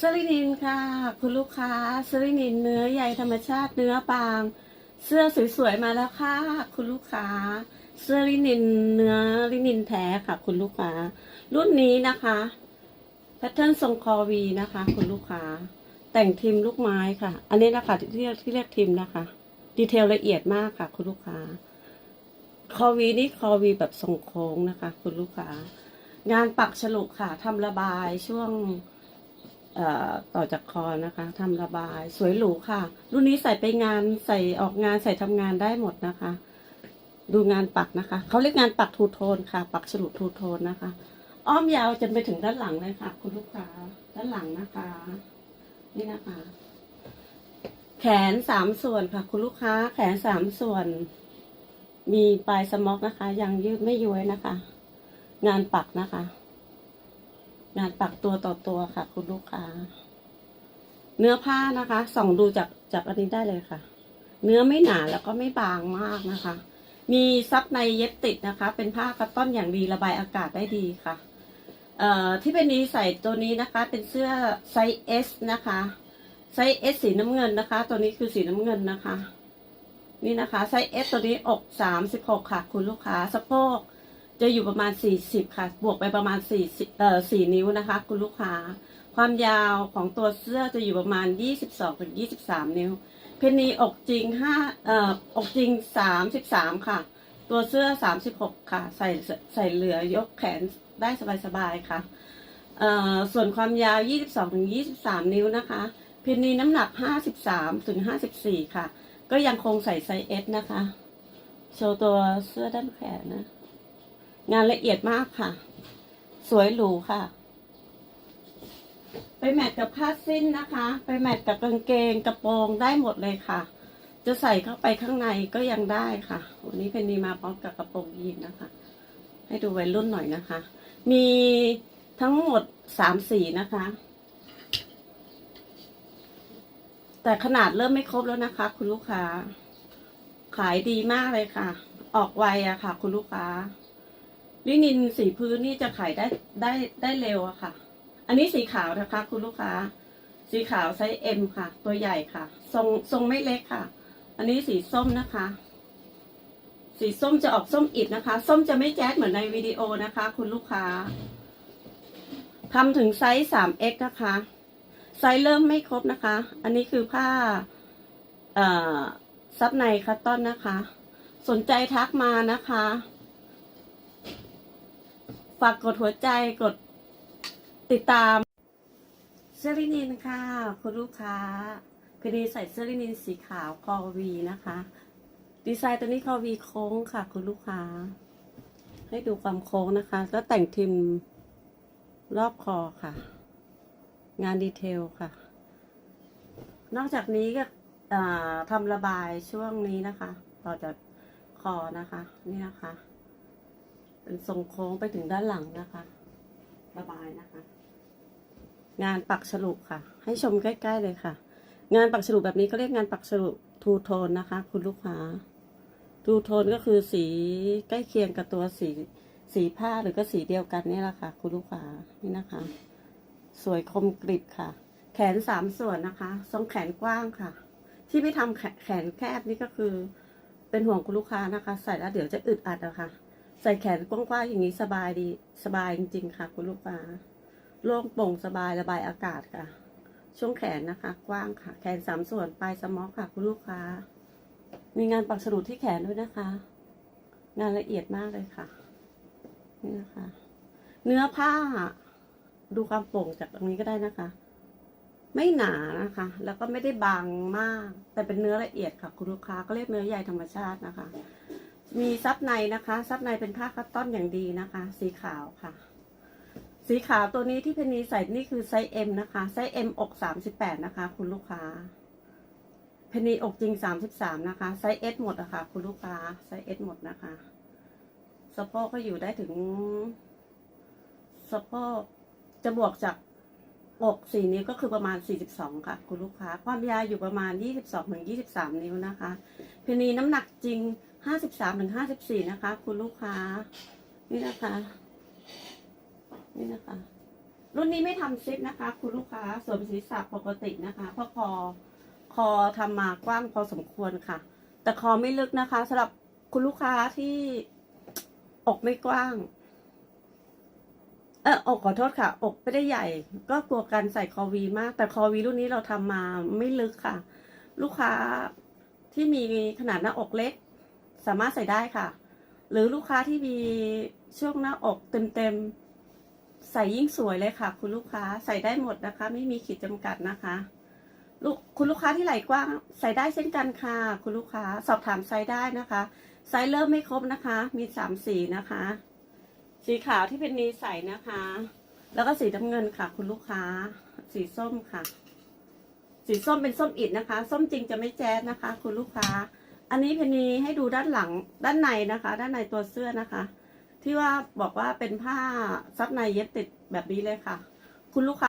สลินินค่ะ คุณลูกค้าสลินินเนื้อใยธรรมชาติเนื้อบาง เสื้อสวยๆมาแล้วค่ะ คุณลูกค้า เสื้อลินินเนื้อลินินแท้ค่ะ คุณลูกค้า รุ่นนี้นะคะแพทเทิร์นทรงคอวีนะคะ คุณลูกค้า แต่งทิมลูกไม้ค่ะ อันนี้นะคะที่เรียกที่เรียกทิมนะคะ ดีเทลละเอียดมากค่ะ คุณลูกค้า คอวีนี่คอวีแบบทรงโค้งนะคะ คุณลูกค้า งานปักฉลุค่ะทำระบายช่วง ต่อจากคอนะคะทำระบายสวยหรูค่ะ รุ่นนี้ใส่ไปงานใส่ออกงานใส่ทำงานได้หมดนะคะ ดูงานปักนะคะ เขาเรียกงานปักทูโทนค่ะ ปักฉลุทูโทนนะคะ อ้อมยาวจนไปถึงด้านหลังเลยค่ะ คุณลูกค้าด้านหลังนะคะ นี่นะคะ แขนสามส่วนค่ะ คุณลูกค้า แขนสามส่วน มีปลายสม็อกนะคะ ยังยืดไม่ย้วยนะคะ งานปักนะคะ งานปักตัวต่อตัวค่ะ คุณลูกค้า เนื้อผ้านะคะส่องดูจากจากอันนี้ได้เลยค่ะ เนื้อไม่หนาแล้วก็ไม่บางมากนะคะ มีซับในเย็บติดนะคะ เป็นผ้าคัตตอนอย่างดีระบายอากาศได้ดีค่ะเอ่อที่เป็นนี้ใส่ตัวนี้นะคะ เป็นเสื้อไซส์ S นะคะไซส์ S สีน้ำเงินนะคะ ตัวนี้คือสีน้ำเงินนะคะ นี่นะคะไซส์ S ตัวนี้อก36ค่ะ คุณลูกค้าสะโพก จะอยู่ประมาณ 40 ค่ะ บวกไปประมาณ4เอ่อ4นิ้วนะคะ คุณลูกค้า ความยาวของตัวเสื้อจะอยู่ประมาณ 22ถึง23 นิ้ว เพนนีอกจริง5เอ่ออกจริง 33 ค่ะ ตัวเสื้อ 36 ค่ะ ใส่ใส่เหลือยกแขนได้สบายๆค่ะเอ่อส่วนความยาว 22ถึง23 นิ้วนะคะ เพนนีน้ำหนัก 53ถึง54 ค่ะ ก็ยังคงใส่ไซส์ S นะคะ โชว์ตัวเสื้อด้านแขนนะ งานละเอียดมากค่ะ สวยหรูค่ะ ไปแมทกับผ้าสิ้นนะคะ ไปแมทกับกางเกงกระโปรงได้หมดเลยค่ะ จะใส่เข้าไปข้างในก็ยังได้ค่ะ วันนี้เพนนีมาพร้อมกับกระโปรงยีนนะคะ ให้ดูวัยรุ่นหน่อยนะคะ มีทั้งหมดสามสีนะคะ แต่ขนาดเริ่มไม่ครบแล้วนะคะ คุณลูกค้า ขายดีมากเลยค่ะ ออกไวอะค่ะ คุณลูกค้า ลินินสีพื้นนี่จะขายได้ได้ได้เร็วอะค่ะ อันนี้สีขาวนะคะ คุณลูกค้า สีขาวไซส์เอ็มค่ะ ตัวใหญ่ค่ะ ทรงทรงไม่เล็กค่ะ อันนี้สีส้มนะคะ สีส้มจะออกส้มอิดนะคะ ส้มจะไม่แจ๊ดเหมือนในวิดีโอนะคะ คุณลูกค้าทำถึงไซส์ 3x นะคะ ไซส์เริ่มไม่ครบนะคะ อันนี้คือผ้าเอ่อซับในคัตตอนนะคะ สนใจทักมานะคะากกดหัวใจกดติดตามเสื้อลินินค่ะ คุณลูกค้าพอดีใส่เสื้อลินินสีขาวคอวีนะคะ ดีไซน์ตัวนี้คอวีโค้งค่ะ คุณลูกค้า ให้ดูความโค้งนะคะ แล้วแต่งทิมรอบคอค่ะ งานดีเทลค่ะ นอกจากนี้ก็ทำระบายช่วงนี้นะคะ ต่อจากคอนะคะ นี่นะคะ เป็นทรงโค้งไปถึงด้านหลังนะคะ ระบายนะคะ งานปักฉลุค่ะ ให้ชมใกล้ๆเลยค่ะ งานปักฉลุแบบนี้ก็เรียกงานปักฉลุทูโทนนะคะ คุณลูกค้าทูโทนก็คือสีใกล้เคียงกับตัวสีสีผ้าหรือก็สีเดียวกันนี่แหละค่ะ คุณลูกค้านี่นะคะ สวยคมกริบค่ะ แขนสามส่วนนะคะทรงแขนกว้างค่ะ ที่ไม่ทำแขแขนแคบนี่ก็คือ เป็นห่วงคุณลูกค้านะคะ ใส่แล้วเดี๋ยวจะอึดอัดอะค่ะ ใส่แขนกว้างๆอย่างนี้สบายดีสบายจริงๆค่ะ คุณลูกค้าโล่งโปร่งสบายระบายอากาศค่ะ ช่วงแขนนะคะ กว้างค่ะ แขนสามส่วนปลายสมอกค่ะ คุณลูกค้า มีงานปักฉลุที่แขนด้วยนะคะ งานละเอียดมากเลยค่ะ นี่นะคะ เนื้อผ้า ดูความโปร่งจากตรงนี้ก็ได้นะคะ ไม่หนานะคะ แล้วก็ไม่ได้บางมาก แต่เป็นเนื้อละเอียดค่ะ คุณลูกค้าก็เรียกเนื้อใยธรรมชาตินะคะ มีซับในนะคะ ซับในเป็นผ้าคัตตอนอย่างดีนะคะ สีขาวค่ะ สีขาวตัวนี้ที่เพนนีใส่นี่คือไซส์ M นะคะ ไซส์ M อก38นะคะ คุณลูกค้า เพนนีอกจริง33นะคะ ไซส์ S หมดอะค่ะคุณลูกค้า ไซส์ S หมดนะคะ สะโพกก็อยู่ได้ถึง สะโพกจะบวกจากอก4นิ้วก็คือประมาณ 42 ค่ะ คุณลูกค้า ความยาวอยู่ประมาณ 22ถึง23 นิ้วนะคะเพนนีน้ำหนักจริง 53ถึง54นะคะ คุณลูกค้า นี่นะคะ นี่นะคะ รุ่นนี้ไม่ทำซิปนะคะ คุณลูกค้าสวนศีรษะปกตินะคะเพราะคอคอทำมากว้างพอสมควรค่ะ แต่คอไม่ลึกนะคะสำหรับคุณลูกค้าที่อกไม่กว้าง เอออกขอโทษค่ะ อกไม่ได้ใหญ่ ก็กลัวการใส่คอวีมาก แต่คอวีรุ่นนี้เราทำมาไม่ลึกค่ะ ลูกค้าที่มีขนาดหน้าอกเล็ก สามารถใส่ได้ค่ะ หรือลูกค้าที่มีช่วงหน้าอกเต็มๆใส่ยิ่งสวยเลยค่ะ คุณลูกค้าใส่ได้หมดนะคะ ไม่มีขีดจำกัดนะคะลูกคุณลูกค้าที่ไหล่กว้างใส่ได้เช่นกันค่ะ คุณลูกค้าสอบถามไซส์ได้นะคะไซส์เริ่มไม่ครบนะคะ มีสามสีนะคะ สีขาวที่เป็นนีใส่นะคะ แล้วก็สีน้ำเงินค่ะ คุณลูกค้า สีส้มค่ะ สีส้มเป็นส้มอิดนะคะ ส้มจริงจะไม่แจ๊ดนะคะ คุณลูกค้า อันนี้เพนนีให้ดูด้านหลังด้านในนะคะ ด้านในตัวเสื้อนะคะ ที่ว่าบอกว่าเป็นผ้าซับในเย็บติดแบบนี้เลยค่ะ คุณลูกค้า